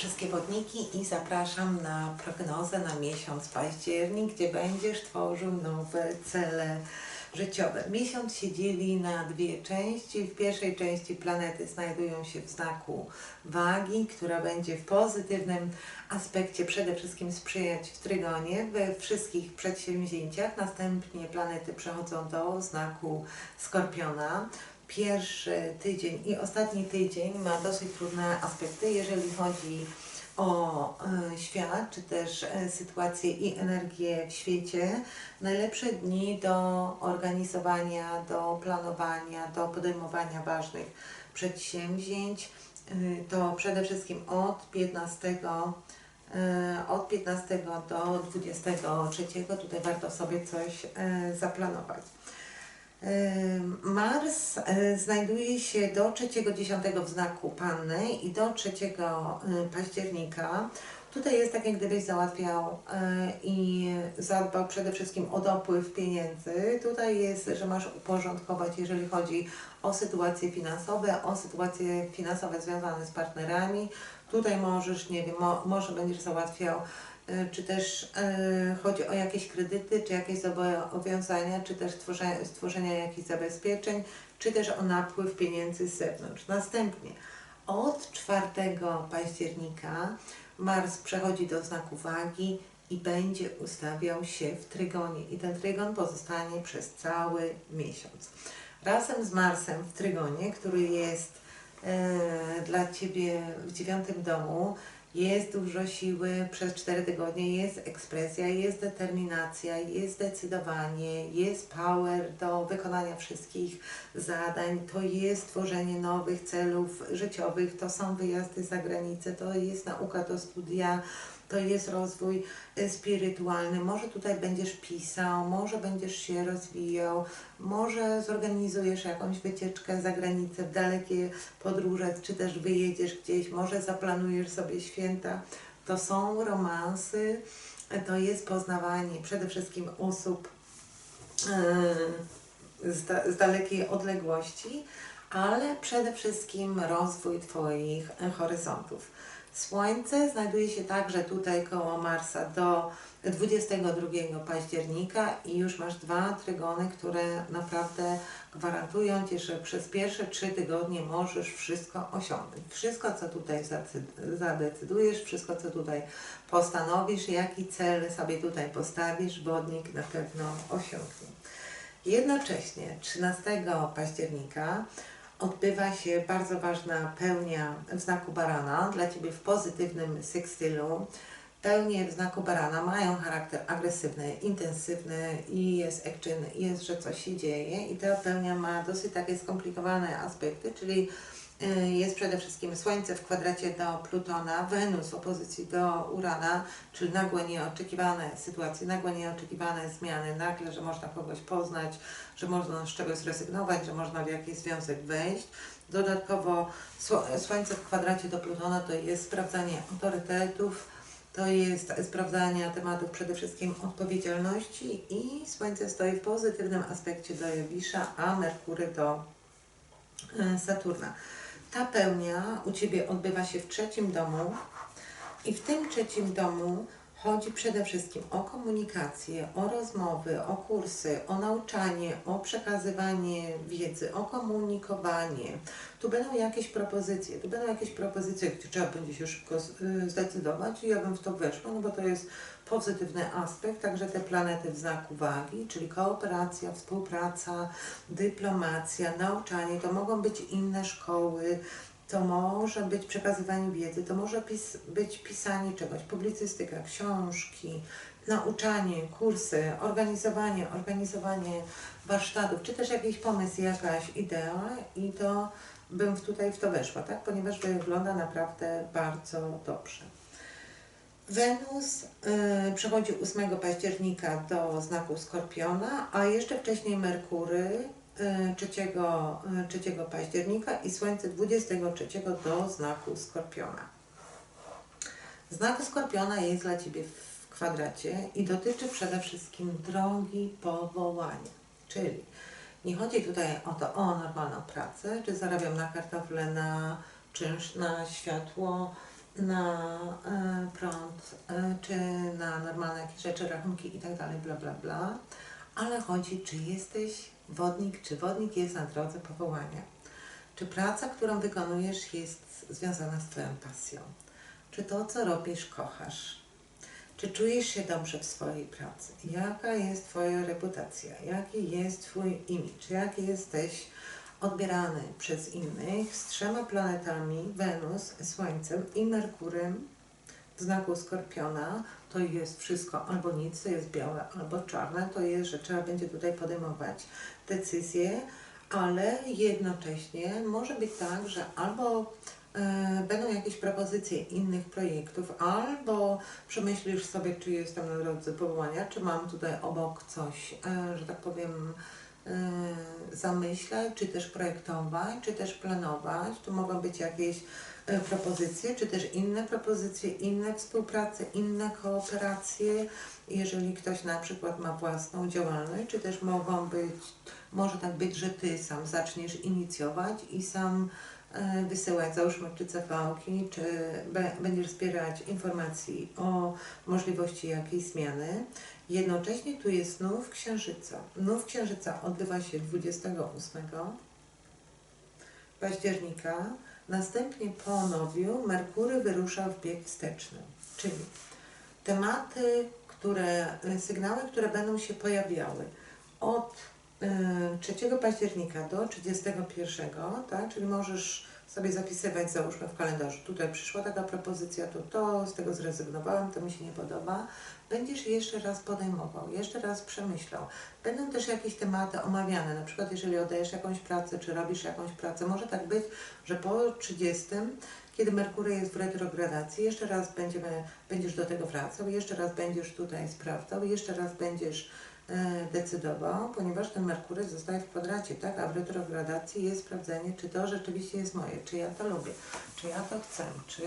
wszystkie wodniki i zapraszam na prognozę na miesiąc październik, gdzie będziesz tworzył nowe cele życiowe. Miesiąc się dzieli na dwie części. W pierwszej części planety znajdują się w znaku wagi, która będzie w pozytywnym aspekcie przede wszystkim sprzyjać w trygonie we wszystkich przedsięwzięciach. Następnie planety przechodzą do znaku skorpiona pierwszy tydzień i ostatni tydzień ma dosyć trudne aspekty, jeżeli chodzi o e, świat, czy też e, sytuację i energię w świecie. Najlepsze dni do organizowania, do planowania, do podejmowania ważnych przedsięwzięć e, to przede wszystkim od 15 e, od 15 do 23. Tutaj warto sobie coś zaplanować. Mars e, znajduje się do 3.10 w znaku Panny i do 3 y, października. Tutaj jest tak, jak gdybyś załatwiał e, i zadbał przede wszystkim o dopływ pieniędzy. Tutaj jest, że masz uporządkować, jeżeli chodzi o sytuacje finansowe, o sytuacje finansowe związane z partnerami. Tutaj możesz, nie wiem, mo, może będziesz załatwiał E, czy też e, chodzi o jakieś kredyty, czy jakieś zobowiązania, czy też stworzenia, stworzenia jakichś zabezpieczeń, czy też o napływ pieniędzy z zewnątrz. Następnie od 4 października Mars przechodzi do znaku wagi i będzie ustawiał się w trygonie i ten trygon pozostanie przez cały miesiąc. Razem z Marsem w trygonie, który jest e, dla Ciebie w dziewiątym domu, jest dużo siły przez 4 tygodnie, jest ekspresja, jest determinacja, jest zdecydowanie, jest power do wykonania wszystkich zadań, to jest tworzenie nowych celów życiowych, to są wyjazdy za granicę, to jest nauka, to studia, to jest rozwój y, spirytualny. Może tutaj będziesz pisał, może będziesz się rozwijał, może zorganizujesz jakąś wycieczkę za granicę, w dalekie podróże, czy też wyjedziesz gdzieś, może zaplanujesz sobie święta. To są romansy, to jest poznawanie przede wszystkim osób da, z dalekiej odległości, ale przede wszystkim rozwój Twoich horyzontów. Słońce znajduje się także tutaj koło Marsa do 22 października i już masz dwa trygony, które naprawdę gwarantują Ci, że przez pierwsze trzy tygodnie możesz wszystko osiągnąć. Wszystko, co tutaj zadecydujesz, wszystko, co tutaj postanowisz, jaki cel sobie tutaj postawisz, wodnik na pewno osiągnie. Jednocześnie 13 października odbywa się bardzo ważna pełnia w znaku barana, dla Ciebie w pozytywnym sekstylu. Pełnie w znaku barana mają charakter agresywny, intensywny i jest action, jest, że coś się dzieje i ta pełnia ma dosyć takie skomplikowane aspekty, czyli jest przede wszystkim Słońce w kwadracie do Plutona, Wenus w opozycji do Urana, czyli nagłe nieoczekiwane sytuacje, nagłe nieoczekiwane zmiany, nagle, że można kogoś poznać, że można z czegoś zrezygnować, że można w jakiś związek wejść. Dodatkowo Słońce w kwadracie do Plutona to jest sprawdzanie autorytetów, to jest sprawdzanie tematów przede wszystkim odpowiedzialności i Słońce stoi w pozytywnym aspekcie do Jowisza, a Merkury do e, Saturna. Ta pełnia u Ciebie odbywa się w trzecim domu i w tym trzecim domu Chodzi przede wszystkim o komunikację, o rozmowy, o kursy, o nauczanie, o przekazywanie wiedzy, o komunikowanie. Tu będą jakieś propozycje, tu będą jakieś propozycje, gdzie trzeba będzie się szybko y, zdecydować i ja bym w to weszła, no bo to jest pozytywny aspekt, także te planety w znaku wagi, czyli kooperacja, współpraca, dyplomacja, nauczanie, to mogą być inne szkoły, to może być przekazywanie wiedzy, to może pis być pisanie czegoś, publicystyka, książki, nauczanie, kursy, organizowanie, organizowanie warsztatów, czy też jakiś pomysł, jakaś idea i to bym tutaj w to weszła, tak? ponieważ wygląda naprawdę bardzo dobrze. Wenus y, przechodzi 8 października do znaku Skorpiona, a jeszcze wcześniej Merkury 3, 3 października i Słońce 23 do znaku Skorpiona. Znak Skorpiona jest dla Ciebie w kwadracie i dotyczy przede wszystkim drogi powołania. Czyli nie chodzi tutaj o to, o normalną pracę, czy zarabiam na kartofle, na czynsz, na światło, na e, prąd, e, czy na normalne jakieś rzeczy, rachunki i tak bla, bla, bla. Ale chodzi, czy jesteś wodnik, czy wodnik jest na drodze powołania. Czy praca, którą wykonujesz jest związana z Twoją pasją? Czy to, co robisz, kochasz? Czy czujesz się dobrze w swojej pracy? Jaka jest Twoja reputacja? Jaki jest Twój imidż? Jak jesteś odbierany przez innych z trzema planetami, Wenus, Słońcem i Merkurem znaku Skorpiona? To jest wszystko albo nic, to jest białe, albo czarne. To jest, że trzeba będzie tutaj podejmować decyzje, ale jednocześnie może być tak, że albo e, będą jakieś propozycje innych projektów, albo przemyślisz sobie, czy jestem na drodze powołania, czy mam tutaj obok coś, e, że tak powiem, zamyślać, czy też projektować, czy też planować. Tu mogą być jakieś e, propozycje, czy też inne propozycje, inne współprace, inne kooperacje. Jeżeli ktoś na przykład ma własną działalność, czy też mogą być, może tak być, że Ty sam zaczniesz inicjować i sam e, wysyłać, załóżmy, czy CV-ki, czy będziesz zbierać informacji o możliwości jakiejś zmiany. Jednocześnie tu jest nów księżyca. Nów księżyca odbywa się 28 października. Następnie po nowiu Merkury wyrusza w bieg wsteczny, czyli tematy, które, sygnały, które będą się pojawiały od y, 3 października do 31, tak? czyli możesz sobie zapisywać, załóżmy w kalendarzu, tutaj przyszła taka propozycja, to to, z tego zrezygnowałam, to mi się nie podoba. Będziesz jeszcze raz podejmował, jeszcze raz przemyślał. Będą też jakieś tematy omawiane, na przykład jeżeli oddajesz jakąś pracę, czy robisz jakąś pracę, może tak być, że po 30, kiedy Merkury jest w retrogradacji, jeszcze raz będziemy, będziesz do tego wracał, jeszcze raz będziesz tutaj sprawdzał, jeszcze raz będziesz e, decydował, ponieważ ten Merkury zostaje w kwadracie, tak? A w retrogradacji jest sprawdzenie, czy to rzeczywiście jest moje, czy ja to lubię, czy ja to chcę, czy,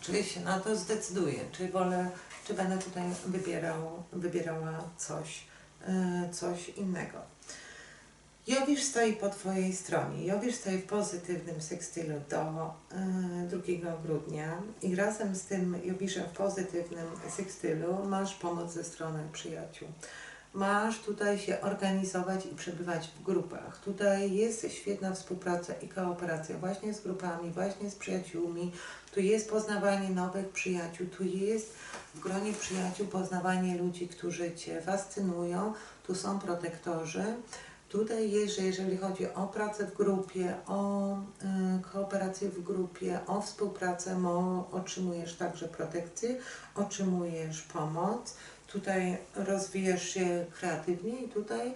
czy się na to zdecyduję, czy wolę, czy będę tutaj wybierał, wybierała coś, e, coś innego. Jowisz stoi po Twojej stronie. Jowisz stoi w pozytywnym sekstylu do y, 2 grudnia i razem z tym Jowiszem w pozytywnym sekstylu masz pomoc ze strony przyjaciół. Masz tutaj się organizować i przebywać w grupach. Tutaj jest świetna współpraca i kooperacja właśnie z grupami, właśnie z przyjaciółmi. Tu jest poznawanie nowych przyjaciół, tu jest w gronie przyjaciół poznawanie ludzi, którzy Cię fascynują. Tu są protektorzy. Tutaj jest, że jeżeli chodzi o pracę w grupie, o y, kooperację w grupie, o współpracę, mo, otrzymujesz także protekcję, otrzymujesz pomoc. Tutaj rozwijasz się kreatywnie i tutaj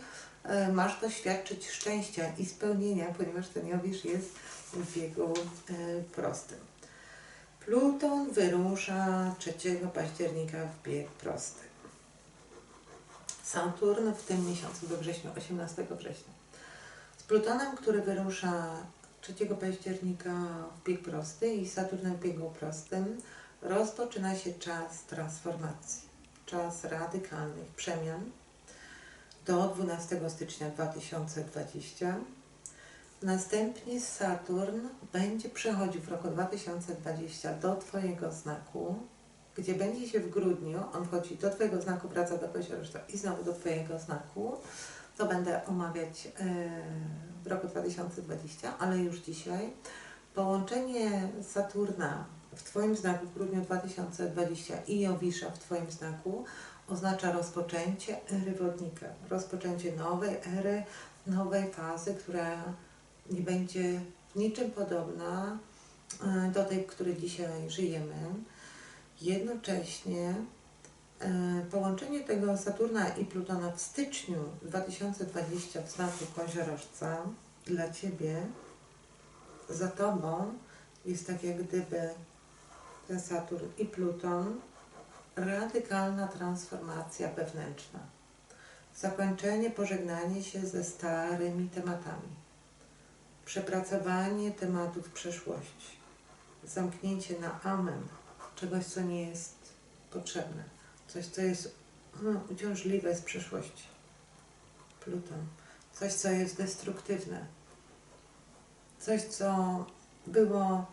y, masz doświadczyć szczęścia i spełnienia, ponieważ ten Jowisz jest w biegu y, prostym. Pluton wyrusza 3 października w bieg prosty. Saturn w tym miesiącu we wrześniu, 18 września. Z Plutonem, który wyrusza 3 października w bieg prosty i Saturnem w biegu prostym, rozpoczyna się czas transformacji, czas radykalnych przemian do 12 stycznia 2020. Następnie Saturn będzie przechodził w roku 2020 do Twojego znaku, gdzie będzie się w grudniu, on wchodzi do Twojego znaku, wraca do koziorożca i znowu do Twojego znaku. To będę omawiać yy, w roku 2020, ale już dzisiaj. Połączenie Saturna w Twoim znaku w grudniu 2020 i Jowisza w Twoim znaku oznacza rozpoczęcie ery wodnika, rozpoczęcie nowej ery, nowej fazy, która nie będzie niczym podobna yy, do tej, w której dzisiaj żyjemy. Jednocześnie e, połączenie tego Saturna i Plutona w styczniu 2020 w znaku koziorożca dla Ciebie, za Tobą jest tak jak gdyby ten Saturn i Pluton, radykalna transformacja wewnętrzna. Zakończenie, pożegnanie się ze starymi tematami. Przepracowanie tematów przeszłości. Zamknięcie na amen czegoś, co nie jest potrzebne, coś, co jest no, uciążliwe z przeszłości. Pluton. Coś, co jest destruktywne. Coś, co było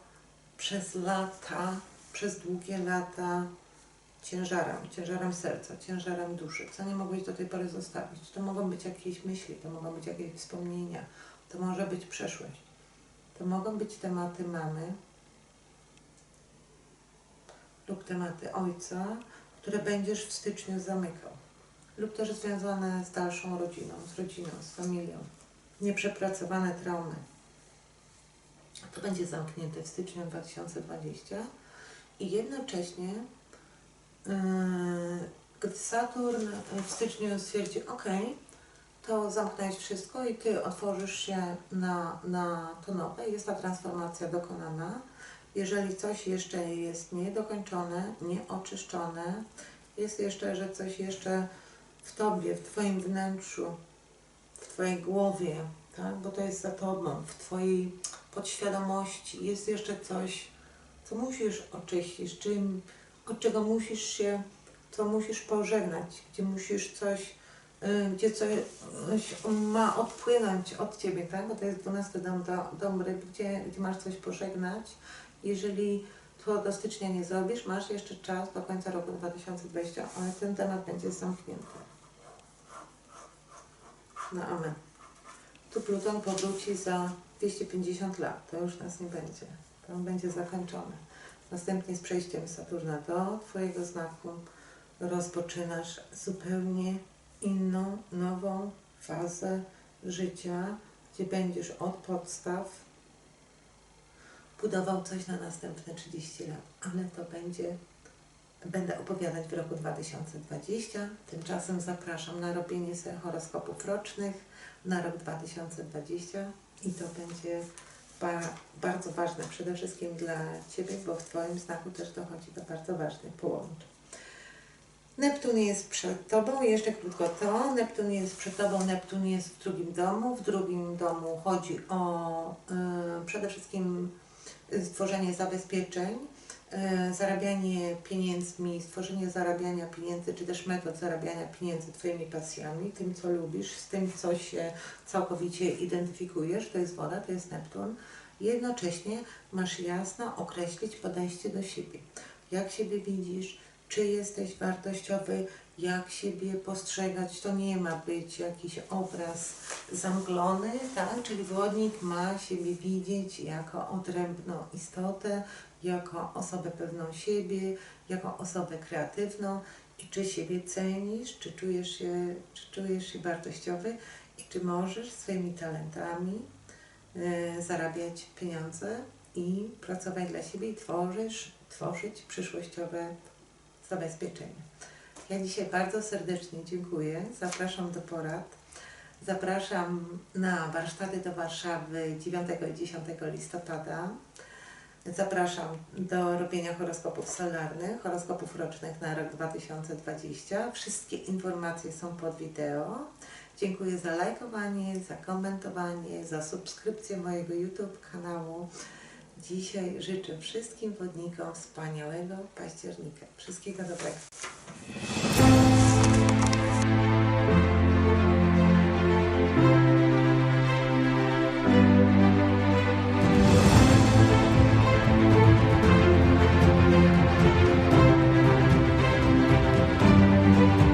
przez lata przez długie lata ciężarem, ciężarem serca, ciężarem duszy, co nie mogłeś do tej pory zostawić. To mogą być jakieś myśli, to mogą być jakieś wspomnienia, to może być przeszłość. To mogą być tematy mamy lub tematy ojca, które będziesz w styczniu zamykał. Lub też związane z dalszą rodziną, z rodziną, z familią. Nieprzepracowane traumy. To będzie zamknięte w styczniu 2020 i jednocześnie yy, gdy Saturn w styczniu stwierdzi, ok, to zamknąłeś wszystko i Ty otworzysz się na, na to nowe, jest ta transformacja dokonana. Jeżeli coś jeszcze jest niedokończone, nieoczyszczone, jest jeszcze, że coś jeszcze w Tobie, w Twoim wnętrzu, w Twojej głowie, tak? bo to jest za Tobą, w Twojej podświadomości, jest jeszcze coś, co musisz oczyścić, czym, od czego musisz się, co musisz pożegnać, gdzie musisz coś, y, gdzie coś ma odpłynąć od Ciebie, tak? Bo to jest 12 dom, do, dom ryb, gdzie, gdzie masz coś pożegnać. Jeżeli to do stycznia nie zrobisz, masz jeszcze czas do końca roku 2020, ale ten temat będzie zamknięty. No amen. Tu Pluton powróci za 250 lat, to już nas nie będzie. To będzie zakończone. Następnie z przejściem Saturna do Twojego znaku rozpoczynasz zupełnie inną, nową fazę życia, gdzie będziesz od podstaw budował coś na następne 30 lat, ale to będzie, będę opowiadać w roku 2020. Tymczasem zapraszam na robienie sobie horoskopów rocznych na rok 2020 i to będzie ba bardzo ważne przede wszystkim dla Ciebie, bo w Twoim znaku też dochodzi do bardzo ważnych połączeń. Neptun jest przed Tobą, jeszcze krótko to. Neptun jest przed Tobą, Neptun jest w drugim domu. W drugim domu chodzi o y, przede wszystkim stworzenie zabezpieczeń, zarabianie pieniędzmi, stworzenie zarabiania pieniędzy, czy też metod zarabiania pieniędzy Twoimi pasjami, tym co lubisz, z tym co się całkowicie identyfikujesz, to jest woda, to jest Neptun. Jednocześnie masz jasno określić podejście do siebie. Jak siebie widzisz, czy jesteś wartościowy, jak siebie postrzegać. To nie ma być jakiś obraz zamglony, tak? Czyli wodnik ma siebie widzieć jako odrębną istotę, jako osobę pewną siebie, jako osobę kreatywną i czy siebie cenisz, czy czujesz się, czy czujesz się wartościowy i czy możesz swoimi talentami e, zarabiać pieniądze i pracować dla siebie i tworzysz, tworzyć przyszłościowe zabezpieczenie. Ja dzisiaj bardzo serdecznie dziękuję. Zapraszam do porad. Zapraszam na warsztaty do Warszawy 9 i 10 listopada. Zapraszam do robienia horoskopów solarnych, horoskopów rocznych na rok 2020. Wszystkie informacje są pod wideo. Dziękuję za lajkowanie, za komentowanie, za subskrypcję mojego YouTube kanału. Dzisiaj życzę wszystkim wodnikom wspaniałego października. Wszystkiego dobrego.